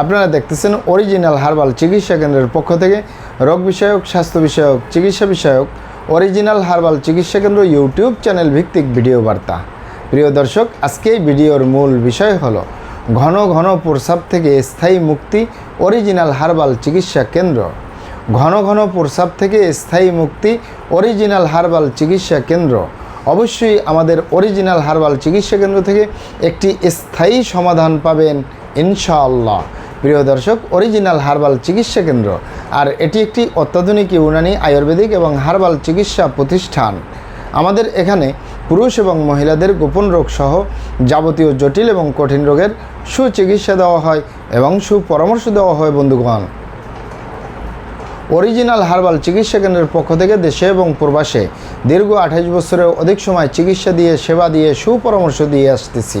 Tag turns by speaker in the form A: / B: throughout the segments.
A: আপনারা দেখতেছেন original herbal চিকিৎসা কেন্দ্রের পক্ষ থেকে রোগ বিষয়ক, স্বাস্থ্য বিষয়ক, চিকিৎসা বিষয়ক অরিজিনাল হার্বাল চিকিৎসা কেন্দ্র ইউটিউব চ্যানেল ভিত্তিক ভিডিও বার্তা। প্রিয় দর্শক, আজকে ভিডিওর মূল বিষয় হলো ঘন ঘন প্রস্রাব থেকে স্থায়ী মুক্তি অরিজিনাল হার্বাল চিকিৎসা কেন্দ্র। ঘন ঘন প্রস্রাব থেকে স্থায়ী মুক্তি অরিজিনাল হার্বাল চিকিৎসা কেন্দ্র। অবশ্যই আমাদের অরিজিনাল হার্বাল চিকিৎসা কেন্দ্র থেকে একটি স্থায়ী সমাধান পাবেন, ইনশাআল্লাহ। প্রিয় দর্শক অরিজিনাল হার্বাল চিকিৎসা কেন্দ্র। আর এটি একটি অত্যাধুনিক ইউনানি আয়ুর্বেদিক এবং হার্বাল চিকিৎসা প্রতিষ্ঠান। আমাদের এখানে পুরুষ এবং মহিলাদের গোপন রোগ সহ যাবতীয় জটিল এবং কঠিন রোগের সুচিকিৎসা দেওয়া হয় এবং সুপরামর্শ দেওয়া হয়, বন্ধুগণ। অরিজিনাল হার্বাল চিকিৎসা কেন্দ্রের পক্ষ থেকে দেশে এবং প্রবাসে দীর্ঘ আঠাশ বছরের অধিক সময় চিকিৎসা দিয়ে, সেবা দিয়ে, সুপরামর্শ দিয়ে আসতেছি।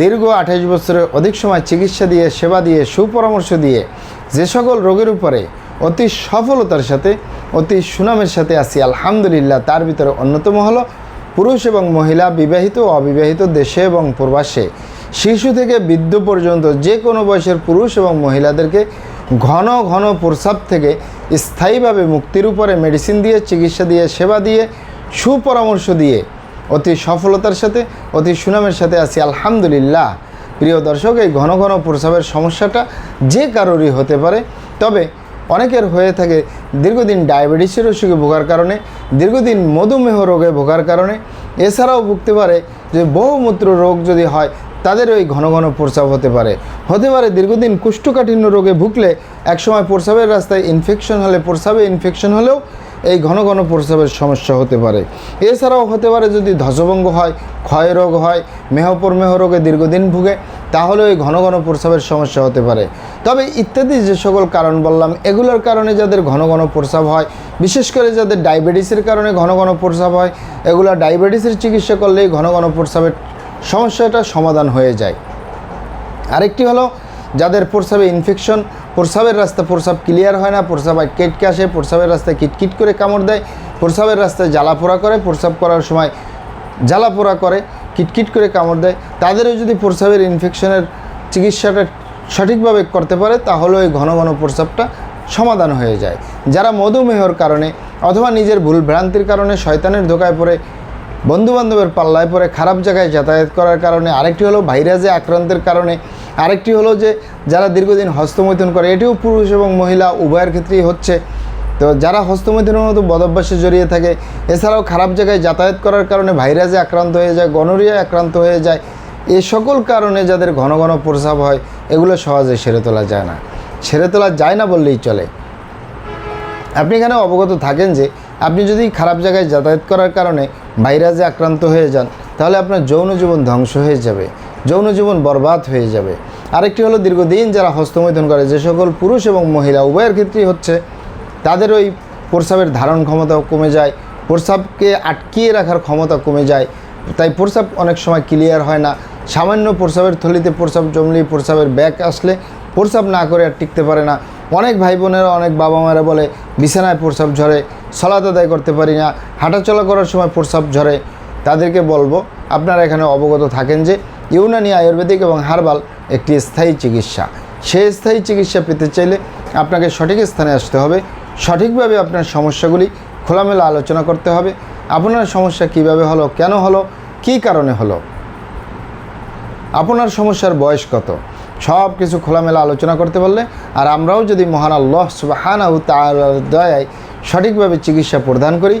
A: দীর্ঘ আঠাশ বছরের অধিক সময় চিকিৎসা দিয়ে, সেবা দিয়ে, সুপরামর্শ দিয়ে যে সকল রোগের উপরে অতি সফলতার সাথে, অতি সুনামের সাথে আসি আলহামদুলিল্লাহ, তার ভিতরে অন্যতম হলো পুরুষ এবং মহিলা, বিবাহিত ও অবিবাহিত দেশে এবং প্রবাসে। শিশু থেকে বৃদ্ধ পর্যন্ত যে কোনো বয়সের পুরুষ এবং মহিলাদেরকে ঘন ঘন প্রস্রাব থেকে স্থায়ীভাবে মুক্তির উপরে মেডিসিন দিয়ে, চিকিৎসা দিয়ে, সেবা দিয়ে, সুপরামর্শ দিয়ে অতি সফলতার সাথে, অতি সুনামের সাথে আছি। আলহামদুলিল্লাহ। প্রিয় দর্শক, এই ঘন ঘন প্রস্রাবের সমস্যাটা যে কারোরই হতে পারে, তবে অনেকের হয়ে থাকে দীর্ঘদিন ডায়াবেটিসের অসুখে ভোগার কারণে, দীর্ঘদিন মধুমেহ রোগে ভোগার কারণে। এছাড়াও ভুগতে পারে যে বহুমূত্র রোগ যদি হয়, তাদের ওই ঘন ঘন প্রস্রাব হতে পারে। হতে পারে দীর্ঘদিন কুষ্ঠকাঠিন্য রোগে ভুগলে, একসময় প্রস্রাবের রাস্তায় ইনফেকশন হলে প্রস্রাবে ইনফেকশন হলেও এই ঘন ঘন প্রস্রাবের সমস্যা হতে পারে। এছাড়াও হতে পারে যদি ধ্বজভঙ্গ হয়, ক্ষয় রোগ হয় মেহপর মেহ রোগে দীর্ঘদিন ভুগে, তাহলে ওই ঘন ঘন প্রস্রাবের সমস্যা হতে পারে। তবে ইত্যাদি যে সকল কারণ বললাম, এগুলোর কারণে যাদের ঘন ঘন প্রস্রাব হয়, বিশেষ করে যাদের ডায়াবেটিসের কারণে ঘন ঘন প্রস্রাব হয়, এগুলো ডায়াবেটিসের চিকিৎসা করলেই ঘন ঘন প্রস্রাবের সমস্যাটা সমাধান হয়ে যায়। আরেকটি হলো, যাদের প্রস্রাবে ইনফেকশন প্রস্রাবের রাস্তা প্রস্রাব ক্লিয়ার হয় না প্রস্রাব কেটকে আসে প্রস্রাবের রাস্তায় কিটকিট করে কামড় দেয় প্রস্রাবের রাস্তায় জ্বালা পোড়া করে প্রস্রাব করার সময় জ্বালা পোড়া করে, কিটকিট করে কামড় দেয়। তাদেরও যদি প্রস্রাবের ইনফেকশনের চিকিৎসাটা সঠিকভাবে করতে পারে, তাহলে ওই ঘন ঘন প্রস্রাবটা সমাধান হয়ে যায়। যারা মধুমেহর কারণে অথবা নিজের ভুল ভ্রান্তির কারণে শয়তানের ধোকায় পড়ে, বন্ধুবান্ধবের পাল্লায় পরে খারাপ জায়গায় যাতায়াত করার কারণে, আরেকটি হলো ভাইরাসে আক্রান্তের কারণে আরেকটি হলো যে, যারা দীর্ঘদিন হস্তমৈথুন করে, এটিও পুরুষ এবং মহিলা উভয়ের ক্ষেত্রেই হচ্ছে। তো যারা হস্তমৈথুনের মতো বদভ্যাসে জড়িয়ে থাকে, এছাড়াও খারাপ জায়গায় যাতায়াত করার কারণে ভাইরাসে আক্রান্ত হয়ে যায়, গনোরিয়ায় আক্রান্ত হয়ে যায়, এ সকল কারণে যাদের ঘন ঘন প্রস্রাব হয়, এগুলো সহজে সেরে তোলা যায় না। সেরে তোলা যায় না বললেই চলে। আপনি এখানে অবগত থাকেন যে, আপনি যদি খারাপ জায়গায় যাতায়াত করার কারণে ভাইরাসে আক্রান্ত হয়ে যান, তাহলে আপনার যৌন জীবন ধ্বংস হয়ে যাবে। যৌন জীবন বরবাদ হয়ে যাবে। আরেকটি হলো দীর্ঘদিন যারা হস্তমৈথুন করে, যে সকল পুরুষ এবং মহিলা উভয়ের ক্ষেত্রেই হচ্ছে, তাদের ওই প্রস্রাবের ধারণ ক্ষমতা কমে যায়, প্রস্রাবকে আটকিয়ে রাখার ক্ষমতা কমে যায়। তাই প্রস্রাব অনেক সময় ক্লিয়ার হয় না। সামান্য প্রস্রাবের থলিতে প্রস্রাব জমলে প্রস্রাবের ব্যাগ আসলে প্রস্রাব না করে আর টিকতে পারে না। অনেক ভাই বোনেরা অনেক বাবা মায়েরা বলে, বিছানায় প্রস্রাব ঝরে সলাত আদায় করতে পারি না, হাঁটাচলা করার সময় প্রস্রাব ঝরে। তাদেরকে বলব, আপনারা এখানে অবগত থাকেন যে ইউনানি আয়ুর্বেদিক এবং হার্বাল একটি স্থায়ী চিকিৎসা। সেই স্থায়ী চিকিৎসা পেতে চাইলে আপনাকে সঠিক স্থানে আসতে হবে। সঠিকভাবে আপনার সমস্যাগুলি খোলামেলা আলোচনা করতে হবে। আপনার সমস্যা কীভাবে হলো, কেন হলো, কী কারণে হলো? আপনার সমস্যার বয়স কত? সব কিছু খোলামেলা আলোচনা করতে পারলে আর আমরাও যদি মহান আল্লাহ তাআলার দয়ায় সঠিকভাবে চিকিৎসা প্রদান করি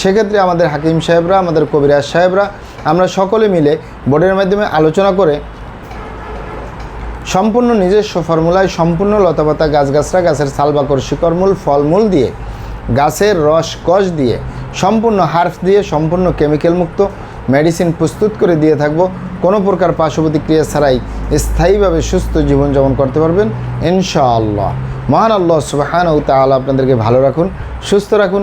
A: সেক্ষেত্রে আমাদের হাকিম সাহেবরা, আমাদের কবিরাজ সাহেবরা, আমরা সকলে মিলে বোর্ডের মাধ্যমে আলোচনা করে সম্পূর্ণ নিজস্ব ফর্মুলায় সম্পূর্ণ লতাপাতা গাছগাছরা, গাছের সালবাকর শিকড়মূল, ফলমূল দিয়ে, গাছের রস কষ দিয়ে, সম্পূর্ণ হার্ফ দিয়ে সম্পূর্ণ কেমিক্যাল মুক্ত মেডিসিন প্রস্তুত করে দিয়ে থাকব। কোনো প্রকার পার্শ্ব প্রতিক্রিয়া ছাড়াই স্থায়ীভাবে সুস্থ জীবনযাপন করতে পারবেন, ইনশাআল্লাহ। মহান আল্লাহ সুবাহান ও তাআলা আপনাদেরকে ভালো রাখুন, সুস্থ রাখুন।